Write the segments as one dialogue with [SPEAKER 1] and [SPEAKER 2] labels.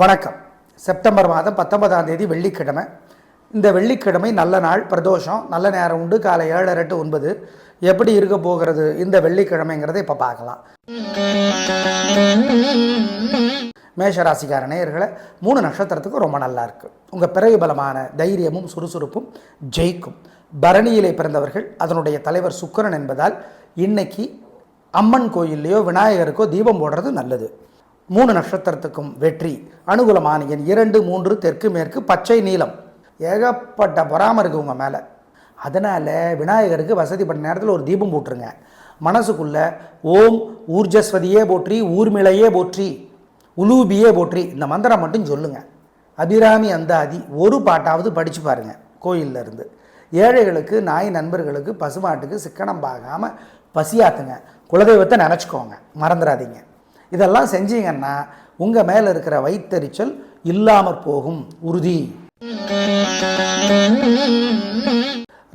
[SPEAKER 1] வணக்கம். செப்டம்பர் மாதம் பத்தொன்பதாம் தேதி வெள்ளிக்கிழமை. இந்த வெள்ளிக்கிழமை நல்ல நாள் பிரதோஷம் நல்ல நேரம் உண்டு. காலை ஏழரை டு ஒன்பது. எப்படி இருக்க போகிறது இந்த வெள்ளிக்கிழமைங்கிறதை இப்போ பார்க்கலாம். மேஷராசிக்கார நேயர்களை மூணு நட்சத்திரத்துக்கு ரொம்ப நல்லா இருக்குது உங்கள் பிறகு பலமான தைரியமும் சுறுசுறுப்பும் ஜெயிக்கும். பரணியிலே பிறந்தவர்கள் அதனுடைய தலைவர் சுக்கரன் என்பதால் இன்னைக்கு அம்மன் கோயில்லையோ விநாயகருக்கோ தீபம் போடுறது நல்லது. மூணு நட்சத்திரத்துக்கும் வெற்றி. அனுகூலமான எண் இரண்டு மூன்று தெற்கு மேற்கு பச்சை நீளம் ஏகப்பட்ட பொறாம இருக்கு உங்கள் மேலே. அதனால் விநாயகருக்கு வசதி பண்ண நேரத்தில் ஒரு தீபம் போட்டுருங்க. மனசுக்குள்ள ஓம் ஊர்ஜஸ்வதியே போற்றி ஊர்மிளையே போற்றி உலூபியே போற்றி இந்த மந்திரம் மட்டும் சொல்லுங்கள் அபிராமி அந்தாதி ஒரு பாட்டாவது படித்து பாருங்க கோயில்ல இருந்து. ஏழைகளுக்கு நாய் நண்பர்களுக்கு பசுமாட்டுக்கு சிக்கனம் பாகாமல் பசியாத்துங்க. குலதெய்வத்தை நினச்சிக்கோங்க. மறந்துடாதீங்க. இதெல்லாம் செஞ்சீங்கன்னா உங்கள் மேலே இருக்கிற வைத்தறிச்சல் இல்லாமற் போகும். உறுதி.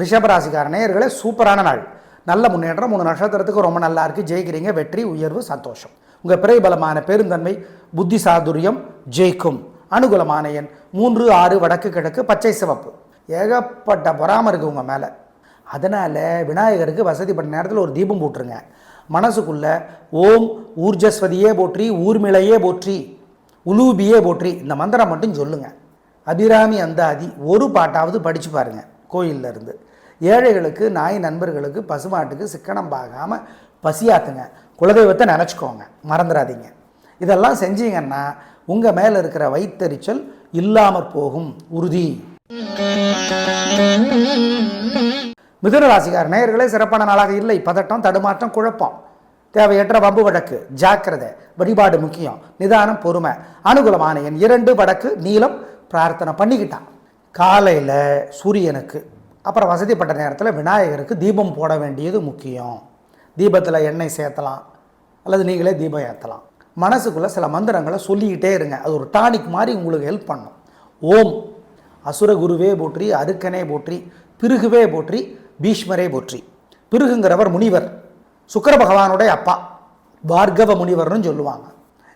[SPEAKER 1] ரிஷபராசிக்கார நேயர்களே சூப்பரான நாள். நல்ல முன்னேற்றம் மூணு நட்சத்திரத்துக்கு ரொம்ப நல்லா இருக்குது ஜெயிக்கிறீங்க வெற்றி உயர்வு சந்தோஷம். உங்கள் பிறை பலமான பெருந்தன்மை புத்தி சாதுரியம் ஜெயிக்கும். அனுகூலமான எண் மூன்று ஆறு வடக்கு கிழக்கு பச்சை சிவப்பு. ஏகப்பட்ட பொறாமல் இருக்குது உங்கள் மேலே. அதனால் விநாயகருக்கு வசதி பண்ண நேரத்தில் ஒரு தீபம் போட்டுருங்க. மனசுக்குள்ள ஓம் ஊர்ஜஸ்வதியே போற்றி ஊர்மிளையே போற்றி உலூபியே போற்றி இந்த மந்திரம் மட்டும் சொல்லுங்கள் அபிராமி அந்தாதி ஒரு பாட்டாவது படித்து பாருங்கள் கோயிலில் இருந்து. ஏழைகளுக்கு நாய் நண்பர்களுக்கு பசுமாட்டுக்கு சிக்கனம் பார்க்காமல் பசியாத்துங்க. குலதெய்வத்தை நினச்சிக்கோங்க மறந்துடாதீங்க. இதெல்லாம் செஞ்சீங்கன்னா உங்கள் மேலே இருக்கிற வைத்தறிச்சல் இல்லாமற் போகும் உறுதி. மிதுன ராசிக்கார நேயர்களே சிறப்பான நாளாக இல்லை. பதட்டம் தடுமாற்றம் குழப்பம். தேவையற்ற வம்பு வழக்கு ஜாக்கிரதை வழிபாடு முக்கியம். நிதானம் பொறுமை அனுகூலமான என் இரண்டு வடக்கு நீளம் பிரார்த்தனை பண்ணிக்கிட்டான். காலையில் சூரியனுக்கு அப்புறம் வசதிப்பட்ட நேரத்தில் விநாயகருக்கு தீபம் போட வேண்டியது முக்கியம். தீபத்தில் எண்ணெய் சேர்த்தலாம் அல்லது நீங்களே தீபம் ஏற்றலாம் மனசுக்குள்ளே சில மந்திரங்களை சொல்லிக்கிட்டே இருங்க. அது ஒரு டானிக் மாதிரி உங்களுக்கு ஹெல்ப் பண்ணும். ஓம் அசுரகுருவே போற்றி அருக்கனே போற்றி பிருகுவே போற்றி பீஷ்மரே போற்றி. பிருகுங்கிறவர் முனிவர் சுக்கர பகவானுடைய அப்பா பார்கவ முனிவர்னு சொல்லுவாங்க.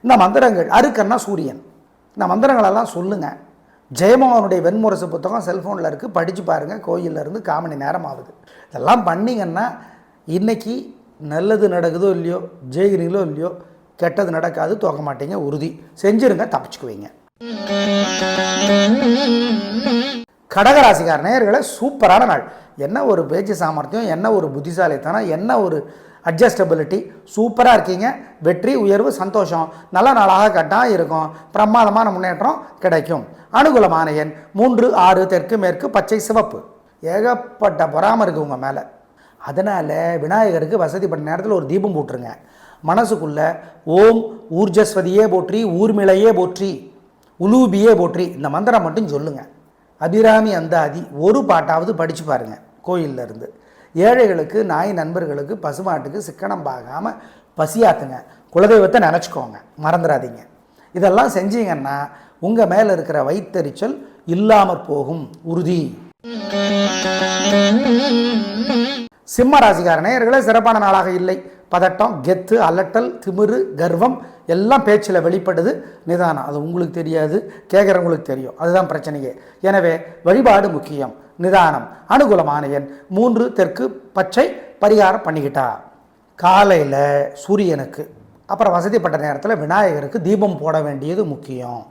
[SPEAKER 1] இந்த மந்திரங்கள் அருக்கன்னா சூரியன். இந்த மந்திரங்களெல்லாம் சொல்லுங்கள் ஜெயமோகனுடைய வெண்முரசு புத்தகம் செல்ஃபோனில் இருக்குது படித்து பாருங்கள் கோயில்ல இருந்து காமணி நேரம் ஆகுது இதெல்லாம் பண்ணிங்கன்னா இன்றைக்கி நல்லது நடக்குதோ இல்லையோ ஜெயிக்கிறீங்களோ இல்லையோ கெட்டது நடக்காது துவக்க மாட்டீங்க உறுதி. செஞ்சுருங்க தப்பிச்சுக்குவீங்க. கடகராசிக்கார நேயர்களை சூப்பரான நாள். என்ன ஒரு பேச்சு சாமர்த்தியம் என்ன ஒரு புத்திசாலித்தனம் என்ன ஒரு அட்ஜஸ்டபிலிட்டி சூப்பராக இருக்கீங்க. வெற்றி உயர்வு சந்தோஷம். நல்ல நாளாக கட்டாக இருக்கும். பிரமாதமான முன்னேற்றம் கிடைக்கும். அனுகூலமான எண் மூன்று ஆறு தெற்கு மேற்கு பச்சை சிவப்பு. ஏகப்பட்ட பொறாமல் இருக்குது உங்கள் மேலே. அதனால் விநாயகருக்கு வசதி பண்ண நேரத்தில் ஒரு தீபம் போட்டுருங்க. மனசுக்குள்ளே ஓம் ஊர்ஜஸ்வதியே போற்றி ஊர்மிளையே போற்றி உலூபியே போற்றி இந்த மந்திரம் மட்டும் சொல்லுங்கள் அபிராமி அந்தாதி ஒரு பாட்டாவது படித்து பாருங்கள் கோயில்ல இருந்து. ஏழைகளுக்கு நாய் நண்பர்களுக்கு பசுமாட்டுக்கு சிக்கனம் பார்க்காம பசியாத்துங்க. குலதெய்வத்தை நினச்சிக்கோங்க. மறந்துடாதீங்க இதெல்லாம் செஞ்சீங்கன்னா உங்கள் மேலே இருக்கிற வைத்தறிச்சல் இல்லாமற் போகும். உறுதி. சிம்ம ராசிக்கார நேயர்களே சிறப்பான நாளாக இல்லை. பதட்டம் கெத்து அலட்டல் திமிரு கர்வம் எல்லாம் பேச்சில் வெளிப்படுது நிதானம். அது உங்களுக்கு தெரியாது கேட்குறவங்களுக்கு தெரியும். அதுதான் பிரச்சனையே. எனவே வழிபாடு முக்கியம். நிதானம். அனுகூலமான எண் மூன்று தெற்கு பச்சை பரிகாரம் பண்ணிக்கிட்டா. காலையில் சூரியனுக்கு அப்புறம் வசதிப்பட்ட நேரத்தில் விநாயகருக்கு தீபம் போட வேண்டியது முக்கியம்.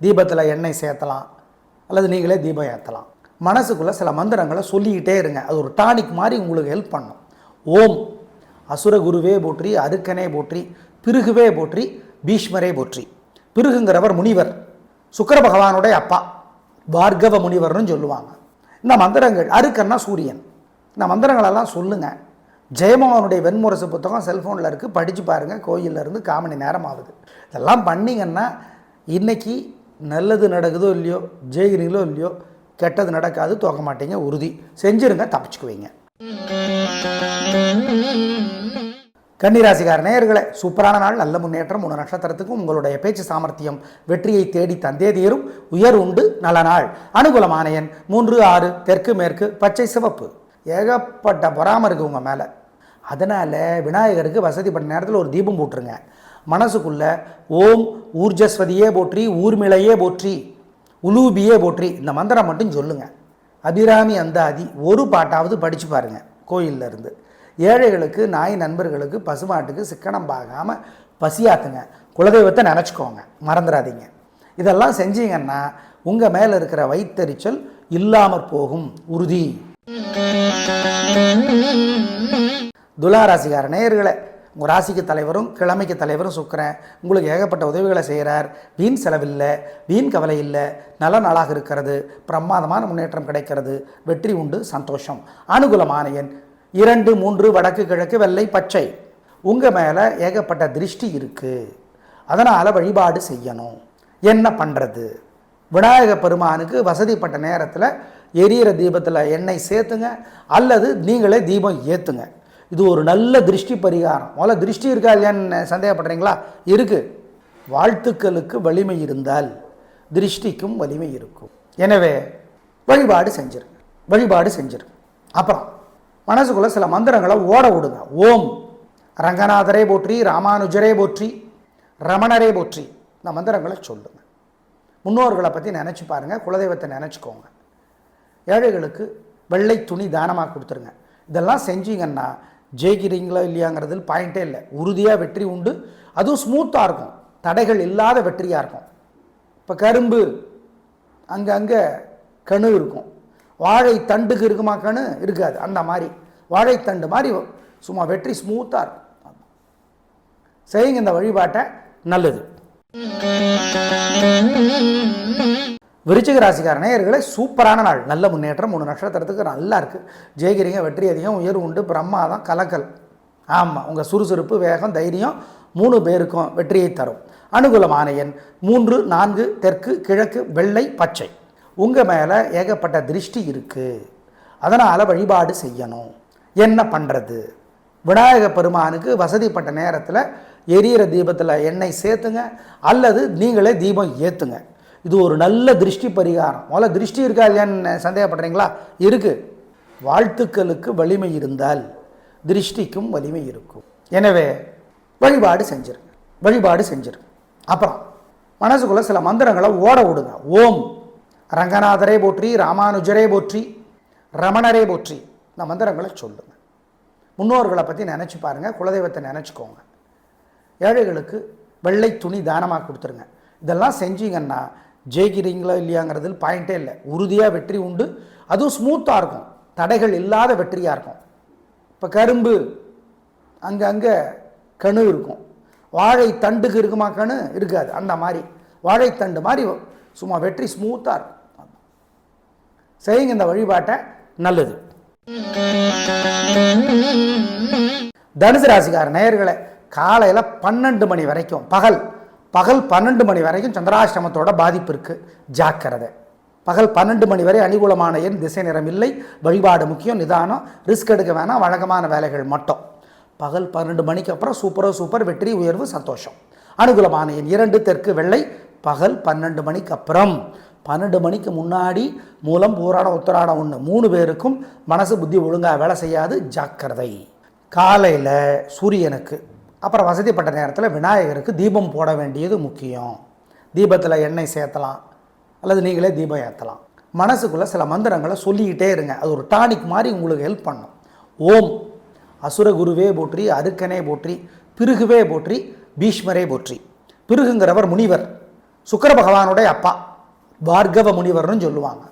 [SPEAKER 1] தீபத்தில் எண்ணெய் சேர்த்தலாம் அல்லது நீங்களே தீபம் ஏற்றலாம் மனசுக்குள்ளே சில மந்திரங்களை சொல்லிக்கிட்டே இருங்க. அது ஒரு டானிக் மாதிரி உங்களுக்கு ஹெல்ப் பண்ணும். ஓம். அசுரகுருவே போற்றி அருக்கனே போற்றி பிருகுவே போற்றி பீஷ்மரே போற்றி. பிருகுங்கிறவர் முனிவர் சுக்கர பகவானுடைய அப்பா பார்கவ முனிவர்னு சொல்லுவாங்க. இந்த மந்திரங்கள் அருக்கன்னா சூரியன். இந்த மந்திரங்களெல்லாம் சொல்லுங்கள் ஜெயமோகனுடைய வெண்முரசு புத்தகம் செல்ஃபோனில் இருக்குது படித்து பாருங்கள் கோயில்ல இருந்து காமணி நேரம் ஆகுது இதெல்லாம் பண்ணிங்கன்னா இன்றைக்கி நல்லது நடக்குதோ இல்லையோ ஜெயிக்கிறீங்களோ இல்லையோ கெட்டது நடக்காது தோக்க மாட்டீங்க உறுதி. செஞ்சிருங்க தப்பிச்சுக்குவீங்க. கன்னிராசிகார நேயர்களை சூப்பரான நாள் நல்ல முன்னேற்றம் மூணு நட்சத்திரத்துக்கும் உங்களுடைய பேச்சு சாமர்த்தியம் வெற்றியை தேடி தந்தே தீரும். உயர் உண்டு நல்ல நாள். அனுகூலமான எண் மூன்று ஆறு தெற்கு மேற்கு பச்சை சிவப்பு. ஏகப்பட்ட பொறாம இருக்கு உங்கள் மேலே. அதனால் விநாயகருக்கு வசதி பண்ண நேரத்தில் ஒரு தீபம் போட்டுருங்க. மனசுக்குள்ள ஓம் ஊர்ஜஸ்வதியே போற்றி ஊர்மிளையே போற்றி உலூபியே போற்றி இந்த மந்திரம் மட்டும் சொல்லுங்கள் அபிராமி அந்தாதி ஒரு பாட்டாவது படித்து பாருங்கள் கோயில்ல இருந்து. ஏழைகளுக்கு நாய் நண்பர்களுக்கு பசுமாட்டுக்கு சிக்கனம் பார்க்காமல் பசியாத்துங்க. குலதெய்வத்தை நினச்சிக்கோங்க மறந்துடாதீங்க இதெல்லாம் செஞ்சீங்கன்னா உங்கள் மேலே இருக்கிற வைத்தறிச்சல் இல்லாமற் போகும். உறுதி. துலாராசிகார நேயர்களை உங்கள் ராசிக்கு தலைவரும் கிழமைக்கு தலைவரும் சுக்கரன். உங்களுக்கு ஏகப்பட்ட உதவிகளை செய்கிறார் வீண் செலவில்லை வீண் கவலை இல்லை. நல்ல நாளாக இருக்கிறது. பிரமாதமான முன்னேற்றம் கிடைக்கிறது. வெற்றி உண்டு சந்தோஷம். அனுகூலமான எண் இரண்டு மூன்று வடக்கு கிழக்கு வெள்ளை பச்சை. உங்கள் மேலே ஏகப்பட்ட திருஷ்டி இருக்குது அதனால் வழிபாடு செய்யணும். என்ன பண்ணுறது விநாயக பெருமானுக்கு வசதிப்பட்ட நேரத்தில் எரியிற தீபத்தில் எண்ணெய் சேர்த்துங்க. அல்லது நீங்களே தீபம் ஏற்றுங்க இது ஒரு நல்ல திருஷ்டி பரிகாரம். முதல்ல திருஷ்டி இருக்கா இல்லையான்னு சந்தேகப்படுறீங்களா? இருக்குது வாழ்த்துக்களுக்கு வலிமை இருந்தால் திருஷ்டிக்கும் வலிமை இருக்கும். எனவே வழிபாடு செஞ்சிருங்க வழிபாடு செஞ்சிருங்க அப்புறம் மனசுக்குள்ளே சில மந்திரங்களை ஓட விடுங்க. ஓம். ரங்கநாதரே போற்றி ராமானுஜரே போற்றி ரமணரே போற்றி. இந்த மந்திரங்களை சொல்லுங்க. முன்னோர்களை பற்றி நினச்சி பாருங்கள் குலதெய்வத்தை நினச்சிக்கோங்க. ஏழைகளுக்கு வெள்ளை துணி தானமாக கொடுத்துருங்க. இதெல்லாம் செஞ்சீங்கன்னா ஜெயிக்கிறீங்களா இல்லையாங்கிறதுல பாயிண்டே இல்லை. உறுதியாக வெற்றி உண்டு. அதுவும் ஸ்மூத்தாக இருக்கும். தடைகள் இல்லாத வெற்றியாக இருக்கும். இப்போ கரும்பு அங்கங்கே கணு இருக்கும். வாழை தண்டுக்கு இருக்குமா கணு இருக்காது. அந்த மாதிரி. வாழைத்தண்டு மாதிரி சும்மா வெற்றி ஸ்மூத்தாக இருக்கும். செய்யுங்க இந்த வழிபாட்டை. நல்லது. விருச்சிக ராசிக்கார நேயர்களே சூப்பரான நாள். நல்ல முன்னேற்றம் மூணு நட்சத்திரத்துக்கு நல்லா இருக்குது ஜெயிக்கிறீங்க வெற்றி அதிகம் உயர்வு உண்டு பிரமாதம் கலக்கல். ஆமாம் உங்கள் சுறுசுறுப்பு வேகம் தைரியம் மூணு பேருக்கும் வெற்றியை தரும். அனுகூலமான எண் மூன்று நான்கு தெற்கு கிழக்கு வெள்ளை பச்சை. உங்கள் மேலே ஏகப்பட்ட திருஷ்டி இருக்குது அதனால் வழிபாடு செய்யணும். என்ன பண்ணுறது விநாயக பெருமானுக்கு வசதிப்பட்ட நேரத்தில் எரியிற தீபத்தில் எண்ணெய் சேர்த்துங்க. அல்லது நீங்களே தீபம் ஏற்றுங்க இது ஒரு நல்ல திருஷ்டி பரிகாரம். முதல்ல திருஷ்டி இருக்கா இல்லையான்னு சந்தேகப்படுறீங்களா? இருக்குது வாழ்த்துக்களுக்கு வலிமை இருந்தால் திருஷ்டிக்கும் வலிமை இருக்கும். எனவே வழிபாடு செஞ்சிருங்க. வழிபாடு செஞ்சிருங்க. அப்புறம் மனசுக்குள்ளே சில மந்திரங்களை ஓட விடுங்க. ஓம். ரங்கநாதரே போற்றி ராமானுஜரே போற்றி ரமணரே போற்றி. இந்த மந்திரங்களை சொல்லுங்க. முன்னோர்களை பற்றி நினச்சி பாருங்கள் குலதெய்வத்தை நினச்சிக்கோங்க. ஏழைகளுக்கு வெள்ளை துணி தானமாக கொடுத்துருங்க. இதெல்லாம் செஞ்சீங்கன்னா ஜெயிக்கிறீங்களா இல்லையாங்கிறதுல பாயிண்டே இல்லை. உறுதியாக வெற்றி உண்டு. அதுவும் ஸ்மூத்தாக இருக்கும். தடைகள் இல்லாத வெற்றியாக இருக்கும். இப்போ கரும்பு அங்கே அங்கே கணு இருக்கும். வாழை தண்டுக்கு இருக்குமா கணு இருக்காது. அந்த மாதிரி. வாழைத்தண்டு மாதிரி சும்மா வெற்றி ஸ்மூத்தாக இருக்கும். செய்யுங்க இந்த வழிபாட்டை. நல்லது. தனுசு ராசிக்கார நேயர்களை காலையில் பன்னெண்டு மணி வரைக்கும் பகல் பகல் பன்னெண்டு மணி வரைக்கும் சந்திராசிரமத்தோட பாதிப்பு இருக்குது ஜாக்கிரதை. பகல் பன்னெண்டு மணி வரை அனுகூலமான எண் திசை நிறம் இல்லை. வழிபாடு முக்கியம் நிதானம். ரிஸ்க் எடுக்க வேணாம் வழக்கமான வேலைகள் மட்டும். பகல் பன்னெண்டு மணிக்கு அப்புறம் சூப்பரோ சூப்பர் வெற்றி உயர்வு சந்தோஷம். அனுகூலமான எண் இரண்டு தெற்கு வெள்ளை. பகல் பன்னெண்டு மணிக்கு அப்புறம். பன்னெண்டு மணிக்கு முன்னாடி மூலம் பூராடம் உத்தராடம் ஒன்று மூணு பேருக்கும் மனசு புத்தி ஒழுங்காக வேலை செய்யாது. ஜாக்கிரதை. காலையில் சூரியனுக்கு அப்புறம் வசதிப்பட்ட நேரத்தில் விநாயகருக்கு தீபம் போட வேண்டியது முக்கியம். தீபத்தில் எண்ணெய் சேர்த்தலாம். அல்லது நீங்களே தீபம் ஏற்றலாம் மனசுக்குள்ளே சில மந்திரங்களை சொல்லிக்கிட்டே இருங்க. அது ஒரு டானிக் மாதிரி உங்களுக்கு ஹெல்ப் பண்ணும். ஓம். அசுரகுருவே போற்றி அருக்கனே போற்றி பிருகுவே போற்றி பீஷ்மரே போற்றி. பிருகுங்கிறவர் முனிவர். சுக்கர பகவானுடைய அப்பா. பார்கவ முனிவர்னு சொல்லுவாங்க.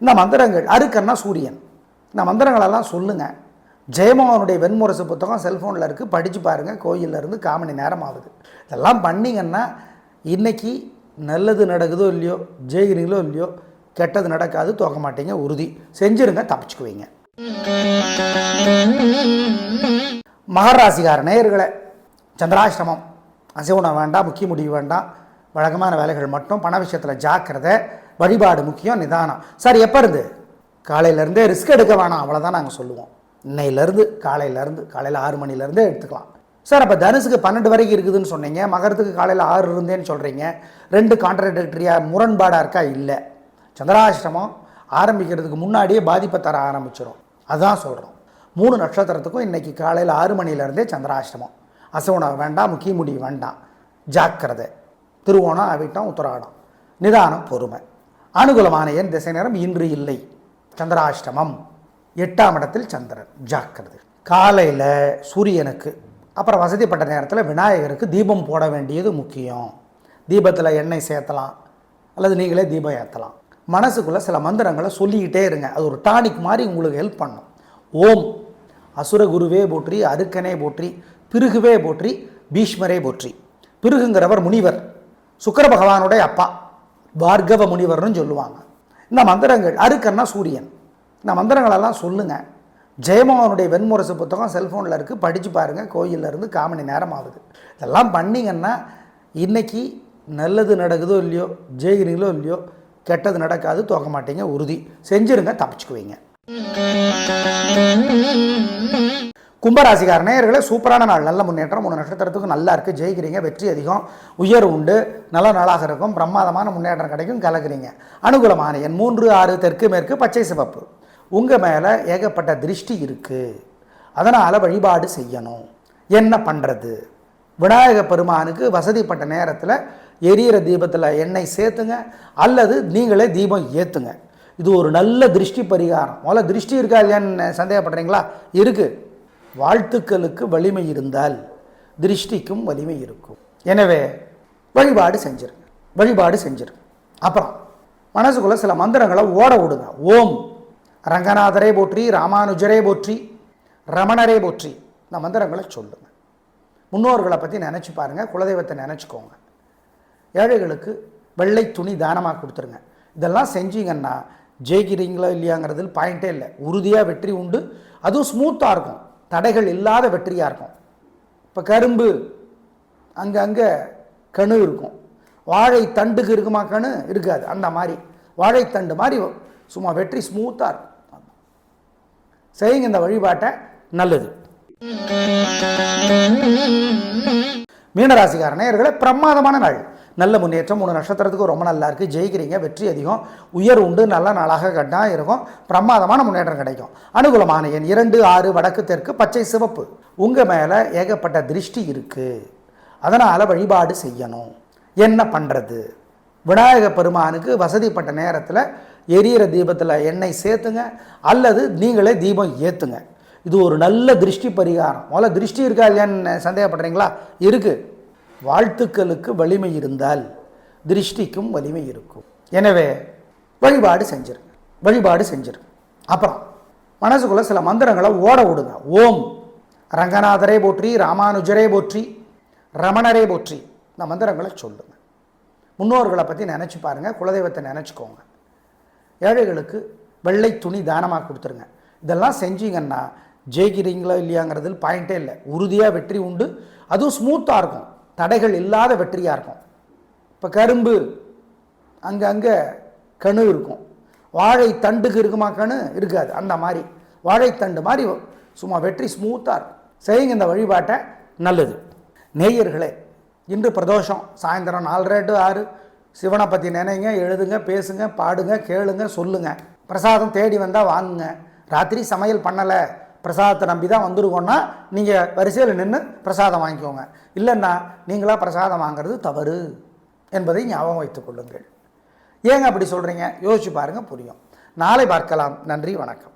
[SPEAKER 1] இந்த மந்திரங்கள் அருக்கன்னா சூரியன். இந்த மந்திரங்களெல்லாம் சொல்லுங்கள் ஜெயமோகனுடைய வெண்முரசு புத்தகம் செல்ஃபோனில் இருக்குது. படித்து பாருங்கள் கோயிலில் இருந்து காமணி நேரம் ஆகுது இதெல்லாம் பண்ணிங்கன்னா இன்றைக்கி நல்லது நடக்குதோ இல்லையோ ஜெயிக்கிறீங்களோ இல்லையோ கெட்டது நடக்காது தோக்க மாட்டீங்க உறுதி. செஞ்சுருங்க தப்பிச்சுக்குவீங்க. மகராசிகார நேயர்களை சந்திராஷ்டமம் அசைவுணம் வேண்டாம் முக்கிய முடிவு வேண்டாம். வழக்கமான வேலைகள் மட்டும் பண விஷயத்தில் ஜாக்கிரதை வழிபாடு முக்கியம் நிதானம். சார் எப்போ இருந்து? காலையிலேருந்தே ரிஸ்க் எடுக்க வேணாம் அவ்வளோதான் நாங்கள் சொல்லுவோம். இன்னையிலேருந்து காலையிலேருந்து காலையில் ஆறு மணிலேருந்தே எடுத்துக்கலாம். சார் அப்போ தனுசுக்கு பன்னெண்டு வரைக்கும் இருக்குதுன்னு சொன்னீங்க. மகரத்துக்கு காலையில் ஆறு இருந்தேன்னு சொல்கிறீங்க ரெண்டு கான்ட்ராடிக்டரியாக முரண்பாடாக இருக்கா? இல்லை. சந்திராஷ்டமம் ஆரம்பிக்கிறதுக்கு முன்னாடியே பாதிப்பை தர ஆரம்பிச்சிடும் அதான் சொல்கிறோம் மூணு நட்சத்திரத்துக்கும் இன்றைக்கி காலையில் ஆறு மணிலேருந்தே சந்திராஷ்டமம் அசவுணம் வேண்டாம் முக்கிய முடி வேண்டாம். ஜாக்கிரதை. திருவோணம் அவிட்டம் உத்தராடம். நிதானம் பொறுமை. அனுகூலமான என் திசை நேரம் இன்று இல்லை. சந்திராஷ்டமம் எட்டாம் இடத்தில் சந்திரன். ஜாக்கிரதை. காலையில் சூரியனுக்கு அப்புறம் வசதிப்பட்ட நேரத்தில் விநாயகருக்கு தீபம் போட வேண்டியது முக்கியம். தீபத்தில் எண்ணெய் சேர்த்தலாம் அல்லது நீங்களே தீபம் ஏற்றலாம் மனசுக்குள்ளே சில மந்திரங்களை சொல்லிக்கிட்டே இருங்க. அது ஒரு டானிக் மாதிரி உங்களுக்கு ஹெல்ப் பண்ணும். ஓம். அசுரகுருவே போற்றி அருக்கனே போற்றி பிருகுவே போற்றி பீஷ்மரே போற்றி. பிருகுங்கிறவர் முனிவர். சுக்கர பகவானுடைய அப்பா. பார்கவ முனிவர்னு சொல்லுவாங்க. இந்த மந்திரங்கள் அருக்கன்னா சூரியன். இந்த மந்திரங்களெல்லாம் சொல்லுங்கள் ஜெயமோகனுடைய வெண்முரசு புத்தகம் செல்ஃபோனில் இருக்குது படித்து பாருங்கள் கோயிலில் இருந்து காமணி நேரம் ஆகுது. இதெல்லாம் பண்ணிங்கன்னா இன்றைக்கி நல்லது நடக்குதோ இல்லையோ ஜெயிக்கிறீங்களோ இல்லையோ கெட்டது நடக்காது தோக்க மாட்டீங்க உறுதி. செஞ்சிருங்க தப்பிச்சுக்குவீங்க. கும்பராசிக்கார நேயர்களே சூப்பரான நாள். நல்ல முன்னேற்றம் மூணு நட்சத்திரத்துக்கு நல்லா இருக்குது ஜெயிக்கிறீங்க வெற்றி அதிகம் உயர்வு உண்டு நல்ல நாளாக இருக்கும் பிரமாதமான முன்னேற்றம் கிடைக்கும் கலக்குறீங்க. அனுகூலமான எண் மூன்று ஆறு தெற்கு மேற்கு பச்சை சிவப்பு. உங்கள் மேலே ஏகப்பட்ட திருஷ்டி இருக்குது அதனால் வழிபாடு செய்யணும். என்ன பண்ணுறது விநாயக பெருமானுக்கு வசதிப்பட்ட நேரத்தில் எரியிற தீபத்தில் எண்ணெய் சேர்த்துங்க. அல்லது நீங்களே தீபம் ஏற்றுங்க இது ஒரு நல்ல திருஷ்டி பரிகாரம். முதல்ல திருஷ்டி இருக்கா இல்லையான்னு சந்தேகப்படுறீங்களா? இருக்குது வாழ்த்துக்களுக்கு வலிமை இருந்தால் திருஷ்டிக்கும் வலிமை இருக்கும். எனவே வழிபாடு செஞ்சிருங்க. வழிபாடு செஞ்சிருங்க. அப்புறம் மனசுக்குள்ளே சில மந்திரங்களை ஓட விடுங்க. ஓம். ரங்கநாதரே போற்றி ராமானுஜரே போற்றி ரமணரே போற்றி. இந்த மந்திரங்களை சொல்லுங்க. முன்னோர்களை பற்றி நினச்சி பாருங்கள் குலதெய்வத்தை நினச்சிக்கோங்க. ஏழைகளுக்கு வெள்ளை துணி தானமாக கொடுத்துருங்க. இதெல்லாம் செஞ்சீங்கன்னா ஜெயிக்கிறீங்களோ இல்லையாங்கிறதுல பாயிண்டே இல்லை. உறுதியாக வெற்றி உண்டு. அதுவும் ஸ்மூத்தாக இருக்கும். தடைகள் இல்லாத வெற்றியாக இருக்கும். இப்போ கரும்பு அங்கங்கே கணு இருக்கும். வாழை தண்டுக்கு இருக்குமா கணு இருக்காது. அந்த மாதிரி. வாழைத்தண்டு மாதிரி சும்மா வெற்றி ஸ்மூத்தாக இருக்கும். செய்யுங்க இந்த வழிபாட்டை. நல்லது. மீனராசிக்கார நேயர்களே பிரமாதமான நாள். நல்ல முன்னேற்றம் மூணு நட்சத்திரத்துக்கு ரொம்ப நல்லா இருக்குது ஜெயிக்கிறீங்க வெற்றி அதிகம். உயர் உண்டு நல்ல நாளாக கட்டாக இருக்கும். பிரமாதமான முன்னேற்றம் கிடைக்கும். அனுகூலமான எண் இரண்டு ஆறு வடக்கு தெற்கு பச்சை சிவப்பு. உங்கள் மேலே ஏகப்பட்ட திருஷ்டி இருக்குது அதனால் வழிபாடு செய்யணும். என்ன பண்ணுறது விநாயக பெருமானுக்கு வசதிப்பட்ட நேரத்தில் எரியிற தீபத்தில் எண்ணெய் சேர்த்துங்க அல்லது நீங்களே தீபம் ஏற்றுங்க இது ஒரு நல்ல திருஷ்டி பரிகாரம். முதல்ல திருஷ்டி இருக்கா இல்லையான்னு சந்தேகப்படுறீங்களா? இருக்குது வாழ்த்துக்களுக்கு வலிமை இருந்தால் திருஷ்டிக்கும் வலிமை இருக்கும். எனவே வழிபாடு செஞ்சிருங்க வழிபாடு செஞ்சிருங்க அப்புறம் மனசுக்குள்ளே சில மந்திரங்களை ஓட விடுங்க. ஓம். ரங்கநாதரே போற்றி ராமானுஜரே போற்றி ரமணரே போற்றி. இந்த மந்திரங்களை சொல்லுங்கள் முன்னோர்களை பற்றி நினச்சி பாருங்கள் குலதெய்வத்தை நினச்சிக்கோங்க. ஏழைகளுக்கு வெள்ளை துணி தானமாக கொடுத்துருங்க. இதெல்லாம் செஞ்சீங்கன்னா ஜெயிக்கிறீங்களோ இல்லையாங்கிறதுல பாயிண்டே இல்லை. உறுதியாக வெற்றி உண்டு. அதுவும் ஸ்மூத்தாக இருக்கும். தடைகள் இல்லாத வெற்றியாக இருக்கும். இப்போ கரும்பு அங்கங்கே கணு இருக்கும். வாழை தண்டுக்கு இருக்குமா கணு இருக்காது. அந்த மாதிரி. வாழைத்தண்டு மாதிரி சும்மா வெற்றி ஸ்மூத்தாக இருக்கும். செய்யுங்க இந்த வழிபாட்டை. நல்லது. நேயர்களே இன்று பிரதோஷம் சாயந்தரம் நாலரை டு ஆறு. சிவனை பற்றி நினைங்க எழுதுங்க பேசுங்க பாடுங்க கேளுங்க சொல்லுங்க. பிரசாதம் தேடி வந்தால் வாங்குங்க. ராத்திரி சமையல் பண்ணலை பிரசாதத்தை நம்பி தான் வந்துருக்கோன்னா நீங்கள் வரிசையில் நின்று பிரசாதம் வாங்கிக்கோங்க. இல்லைன்னா நீங்களாக பிரசாதம் வாங்குறது தவறு என்பதை ஞாபகம் வைத்துக் கொள்ளுங்கள். ஏங்க அப்படி சொல்கிறீங்க யோசிச்சு பாருங்கள் புரியும். நாளை பார்க்கலாம். நன்றி வணக்கம்.